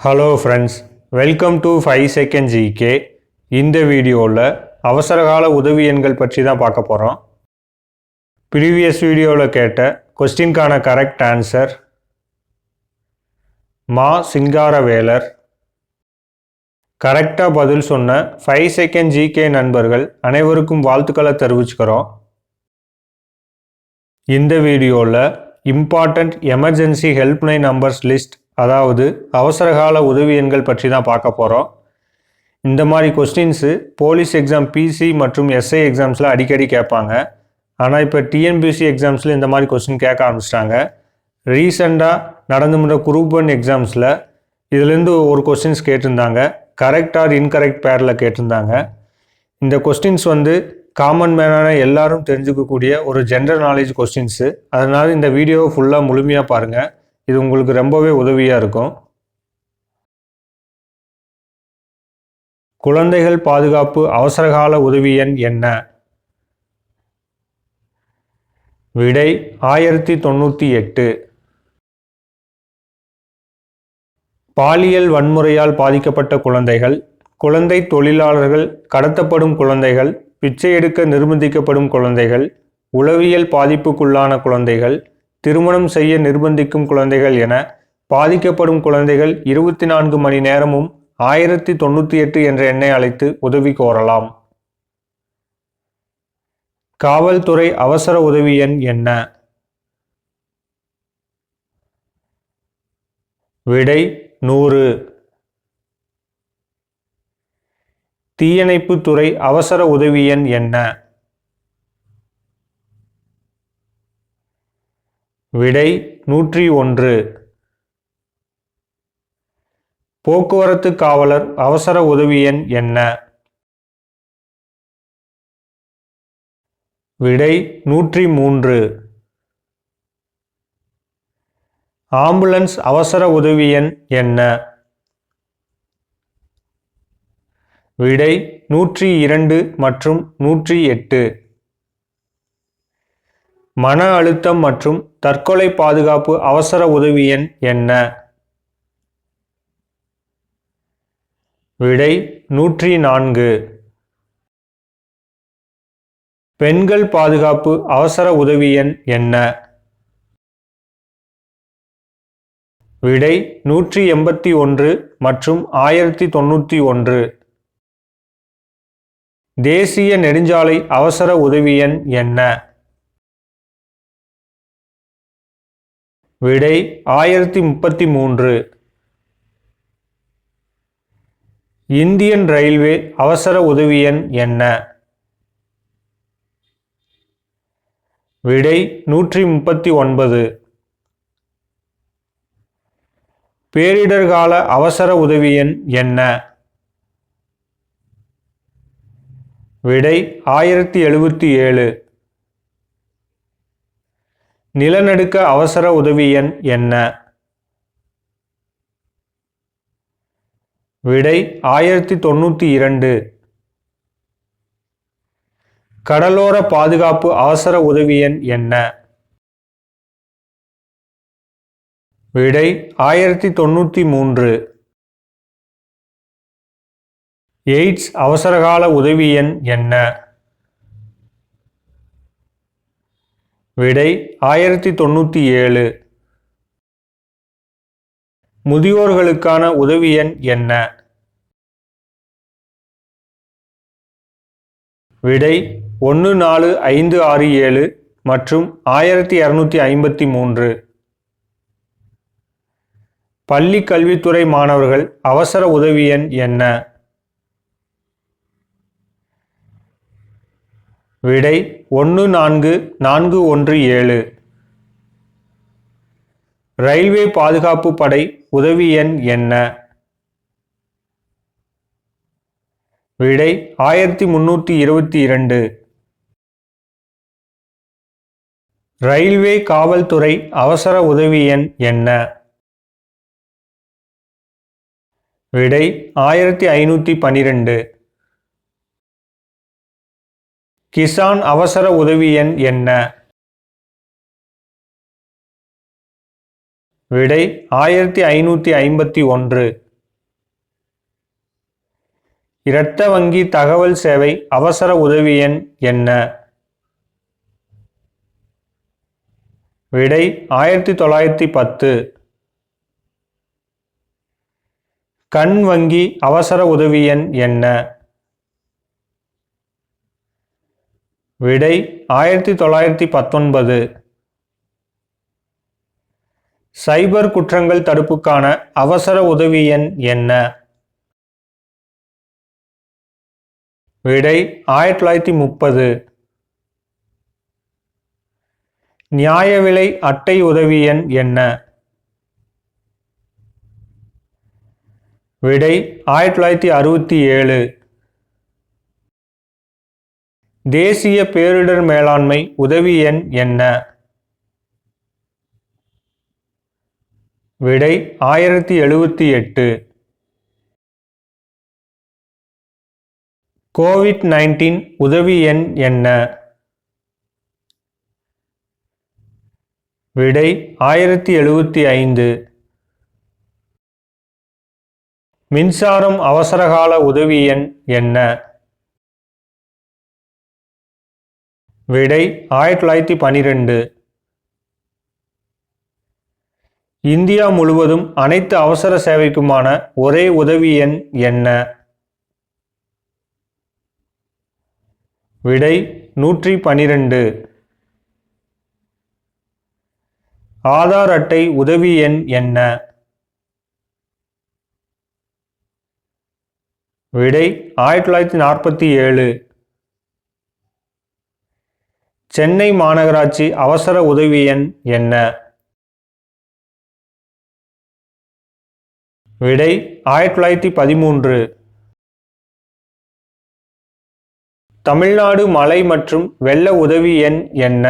Hello friends welcome to five second GK இந்த வீடியோவில் அவசரகால உதவி எண்கள் பற்றி தான் பார்க்க போகிறோம் ப்ரீவியஸ் வீடியோவில் கேட்ட கொஸ்டின்கான கரெக்ட் ஆன்சர் மா சிங்காரவேலர். கரெக்டாக பதில் சொன்ன ஃபைவ் செகண்ட் ஜிகே நண்பர்கள் அனைவருக்கும் வாழ்த்துக்களை தெரிவிச்சுக்கிறோம். இந்த வீடியோவில் important emergency helpline numbers list அதாவது அவசரகால உதவி எண்கள் பற்றி தான் பார்க்க போகிறோம் இந்த மாதிரி கொஸ்டின்ஸு போலீஸ் எக்ஸாம் பிசி மற்றும் எஸ்ஐ எக்ஸாம்ஸில் அடிக்கடி கேட்பாங்க. ஆனால் இப்போ டிஎன்பிசி எக்ஸாம்ஸில் இந்த மாதிரி கொஸ்டின் கேட்க ஆரம்பிச்சிட்டாங்க. ரீசெண்டாக நடந்து முடிந்த குரூப் ஒன் எக்ஸாம்ஸில் இதுலேருந்து ஒரு கொஸ்டின்ஸ் கேட்டிருந்தாங்க. கரெக்ட் ஆர் இன்கரெக்ட் பேரில் கேட்டிருந்தாங்க. இந்த கொஸ்டின்ஸ் வந்து காமன் மேனான எல்லாரும் தெரிஞ்சுக்கக்கூடிய ஒரு ஜென்ரல் நாலேஜ் கொஸ்டின்ஸு அதனால் இந்த வீடியோவை ஃபுல்லாக முழுமையாக பாருங்கள் இது உங்களுக்கு ரொம்பவே உதவியாக இருக்கும். குழந்தைகள் பாதுகாப்பு அவசரகால உதவி எண் என்ன? விடை ஆயிரத்தி தொண்ணூற்றி எட்டு. பாலியல் வன்முறையால் பாதிக்கப்பட்ட குழந்தைகள் குழந்தை தொழிலாளர்கள் கடத்தப்படும் குழந்தைகள் பிச்சை எடுக்க நிர்பந்திக்கப்படும் குழந்தைகள் உளவியல் பாதிப்புக்குள்ளான குழந்தைகள் திருமணம் செய்ய நிர்பந்திக்கும் குழந்தைகள் என பாதிக்கப்படும் குழந்தைகள் இருபத்தி நான்கு மணி நேரமும் ஆயிரத்தி தொண்ணூற்றி எட்டு என்ற எண்ணை அழைத்து உதவி கோரலாம். காவல்துறை அவசர உதவி எண் என்ன? விடை நூறு. தீயணைப்புத்துறை அவசர உதவி எண் என்ன? விடை நூற்றி ஒன்று. போக்குவரத்து காவலர் அவசர உதவி எண் என்ன? விடை நூற்றி மூன்று. ஆம்புலன்ஸ் அவசர உதவி எண் என்ன? விடை நூற்றி இரண்டு மற்றும் நூற்றி எட்டு. மன அழுத்தம் மற்றும் தற்கொலை பாதுகாப்பு அவசர உதவி எண் என்ன? விடை நூற்றி நான்கு. பெண்கள் பாதுகாப்பு அவசர உதவி எண் என்ன? விடை நூற்றி எண்பத்தி ஒன்று மற்றும் ஆயிரத்தி தொண்ணூற்றி ஒன்று. தேசிய நெடுஞ்சாலை அவசர உதவி எண் என்ன? விடை ஆயிரத்தி முப்பத்தி மூன்று. இந்தியன் ரயில்வே அவசர உதவி எண் என்ன? விடை நூற்றி முப்பத்தி ஒன்பது. பேரிடர்கால அவசர உதவி எண் என்ன? விடை ஆயிரத்தி எழுபத்தி ஏழு. நிலநடுக்க அவசர உதவி எண் என்ன? விடை ஆயிரத்தி தொண்ணூற்றி இரண்டு. கடலோர பாதுகாப்பு அவசர உதவி எண் என்ன? விடை ஆயிரத்தி தொண்ணூற்றி மூன்று. எய்ட்ஸ் அவசரகால உதவி எண் என்ன? விடை ஆயிரத்தி தொண்ணூற்றி ஏழு. முதியோர்களுக்கான உதவி எண் என்ன? விடை ஒன்று நாலு ஐந்து ஆறு ஏழு மற்றும் ஆயிரத்தி இரநூத்தி ஐம்பத்தி மூன்று. பள்ளி கல்வித்துறை மாணவர்கள் அவசர உதவி எண் என்ன? விடை ஒன்று நான்கு நான்கு ஒன்று ஏழு. ரயில்வே பாதுகாப்பு படை உதவி எண் என்ன? விடை ஆயிரத்தி முன்னூற்றி இருபத்தி இரண்டு. ரயில்வே காவல்துறை அவசர உதவி எண் என்ன? விடை ஆயிரத்தி ஐநூற்றி பனிரெண்டு. கிசான் அவசர உதவி எண் என்ன? விடை ஆயிரத்தி ஐநூற்றி ஐம்பத்தி ஒன்று. இரத்த வங்கி தகவல் சேவை அவசர உதவி எண் என்ன? விடை ஆயிரத்தி தொள்ளாயிரத்தி பத்து. கண் வங்கி அவசர உதவி எண் என்ன? விடை ஆயிரத்தி தொள்ளாயிரத்தி பத்தொன்பது. சைபர் குற்றங்கள் தடுப்புக்கான அவசர உதவி எண் என்ன? விடை ஆயிரத்தி தொள்ளாயிரத்தி முப்பது. நியாய விலை அட்டை உதவி எண் என்ன? விடை ஆயிரத்தி தொள்ளாயிரத்தி அறுபத்தி ஏழு. தேசிய பேரிடர் மேலாண்மை உதவி எண் என்ன? விடை ஆயிரத்தி எழுபத்தி எட்டு. கோவிட் நைன்டீன் உதவி எண் என்ன? விடை ஆயிரத்தி எழுபத்தி ஐந்து. மின்சாரம் அவசரகால உதவி எண் என்ன? விடை ஆயிரத்தி தொள்ளாயிரத்தி பனிரெண்டு. இந்தியா முழுவதும் அனைத்து அவசர சேவைக்குமான ஒரே உதவி எண் என்ன? விடை நூற்றி பனிரெண்டு. ஆதார் அட்டை உதவி எண் என்ன? விடை ஆயிரத்தி தொள்ளாயிரத்தி நாற்பத்தி ஏழு. சென்னை மாநகராட்சி அவசர உதவி எண் என்ன? விடை ஆயிரத்தி தொள்ளாயிரத்தி பதிமூன்று. தமிழ்நாடு மலை மற்றும் வெள்ள உதவி எண் என்ன?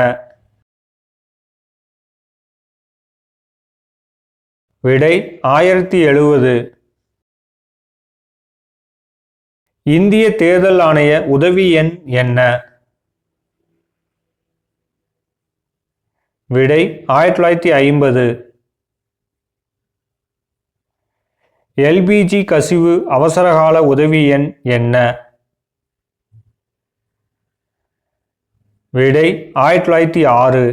விடை ஆயிரத்தி எழுபது இந்திய தேர்தல் ஆணைய உதவி எண் என்ன? விடை ஆயிரத்தி தொள்ளாயிரத்தி ஐம்பது. எல்பிஜி கசிவு அவசரகால உதவி எண் என்ன? விடை ஆயிரத்தி தொள்ளாயிரத்தி ஆறு.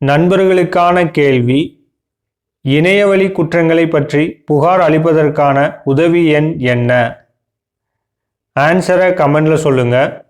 நண்பர்களுக்கான கேள்வி இணையவழி குற்றங்களை பற்றி புகார் அளிப்பதற்கான உதவி எண் என்ன? ஆன்சரை கமெண்டில் சொல்லுங்கள்